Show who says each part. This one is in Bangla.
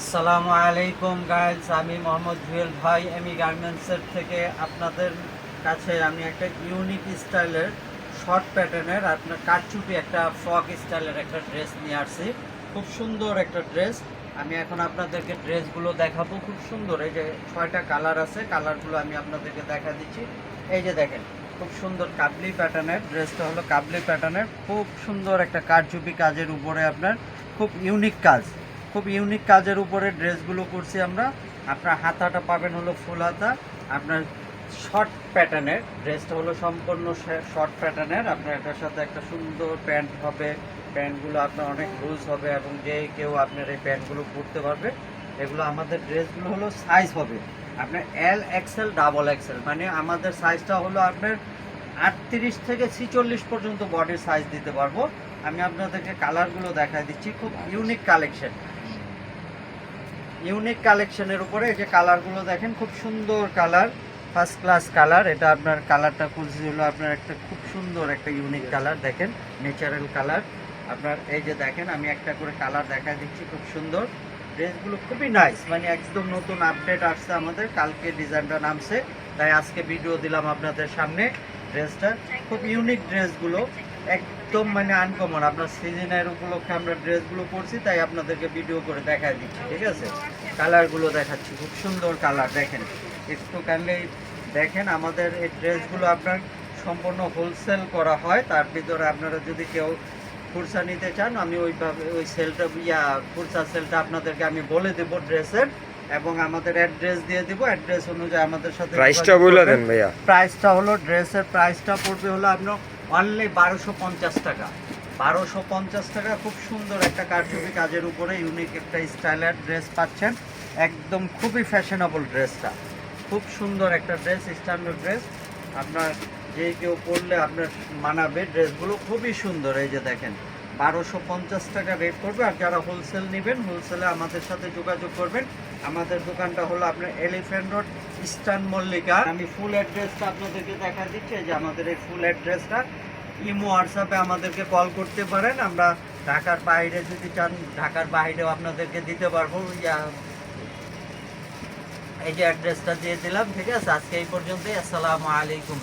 Speaker 1: আসসালামু আলাইকুম গাইজ আমি মোহাম্মদ জুয়েল ভাই আমি গার্মেন্টসের থেকে আপনাদের কাছে আমি একটা ইউনিক স্টাইলের শর্ট প্যাটার্নের আপনার কাটচুপি একটা ফ্রক স্টাইলের একটা ড্রেস নিয়ে আসছি। খুব সুন্দর একটা ড্রেস। আমি এখন আপনাদেরকে ড্রেসগুলো দেখাবো। খুব সুন্দর, এই যে ছয়টা কালার আছে, কালারগুলো আমি আপনাদেরকে দেখা দিচ্ছি। এই যে দেখেন, খুব সুন্দর কাবলি প্যাটার্নের, ড্রেসটা হলো কাবলি প্যাটার্নের। খুব সুন্দর একটা কারচুপি কাজের উপরে আপনার খুব ইউনিক কাজ। খুব ইউনিক কাজের উপরে ড্রেসগুলো করছি আমরা। আপনার হাতাটা পাবেন হলো ফুল হাতা। আপনার শর্ট প্যাটার্নের ড্রেসটা হলো সম্পূর্ণ শর্ট প্যাটার্নের আপনার এটার সাথে একটা সুন্দর প্যান্ট হবে। প্যান্টগুলো আপনার অনেক লুজ হবে এবং যে কেউ আপনার এই প্যান্টগুলো পরতে পারবে, এগুলো আমাদের ড্রেসগুলো হলো সাইজ হবে। আপনার এল এক্সেল ডাবল এক্সেল মানে আমাদের সাইজটা হলো আপনার আটত্রিশ থেকে ছিচল্লিশ পর্যন্ত বডির সাইজ দিতে পারব। আমি আপনাদেরকে কালারগুলো দেখাই দিচ্ছি। খুব ইউনিক কালেকশন ইউনিক কালেকশনের উপরে যে কালারগুলো দেখেন, খুব সুন্দর কালার ফার্স্ট ক্লাস কালার এটা আপনার কালারটা খুঁজছি হলো আপনার একটা খুব সুন্দর একটা ইউনিক কালার দেখেন ন্যাচারাল কালার আপনার এই যে দেখেন, আমি একটা করে কালার দেখা দিচ্ছি, খুব সুন্দর। ড্রেসগুলো খুবই নাইস মানে একদম নতুন আপডেট আসছে আমাদের, কালকে ডিজাইনটা নামছে, তাই আজকে ভিডিও দিলাম আপনাদের সামনে। ড্রেসটা খুব ইউনিক ড্রেসগুলো। একদম মানে আনকমন আপনার সিজনের উপলক্ষে আমরা ড্রেসগুলো পরছি তাই আপনাদেরকে ভিডিও করে দেখাই দিচ্ছি ঠিক আছে? কালারগুলো দেখাচ্ছি খুব সুন্দর কালার দেখেন। একটু কাইন্ডলি দেখেন আমাদের এই ড্রেসগুলো আপনার সম্পূর্ণ হোলসেল করা হয় তার ভিতরে আপনারা যদি কেউ খুরসা নিতে চান আমি ওইভাবে ওই সেলটা ইয়া খুরসা সেলটা আপনাদেরকে আমি বলে দেব ড্রেসের এবং আমাদের অ্যাড্রেস দিয়ে দিব। অ্যাড্রেস অনুযায়ী আমাদের সাথে
Speaker 2: প্রাইসটা বলে। দেন ভাইয়া।
Speaker 1: প্রাইসটা হলো ড্রেসের প্রাইসটা পড়বে হলো আপনার অনলি বারোশো পঞ্চাশ টাকা। বারোশো পঞ্চাশ টাকা খুব সুন্দর একটা কারচুপি কাজের উপরে ইউনিক একটা স্টাইলার ড্রেস পাচ্ছেন। একদম খুবই ফ্যাশনেবল ড্রেসটা খুব সুন্দর একটা ড্রেস স্ট্যান্ডার্ড ড্রেস আপনার যে কেউ পরলে আপনার মানাবে ড্রেসগুলো খুবই সুন্দর, এই যে দেখেন। বারোশো পঞ্চাশ টাকা রেট করবে আর যারা হোলসেল নেবেন হোলসেলে আমাদের সাথে যোগাযোগ করবেন। আমাদের দোকানটা হলো আপনার এলিফ্যান্ট রোড ইস্টার্ন মল্লিকা আমি ফুল অ্যাড্রেসটা আপনাদেরকে দেখা দিচ্ছি যে আমাদের এই ফুল অ্যাড্রেসটা ইমো হোয়াটসঅ্যাপে আমাদেরকে কল করতে পারেন। আমরা ঢাকার বাইরে যদি চান, ঢাকার বাইরেও আপনাদেরকে দিতে পারব। এই যে অ্যাড্রেসটা দিয়ে দিলাম, ঠিক আছে? আজকে এই পর্যন্তই। আসসালামু আলাইকুম।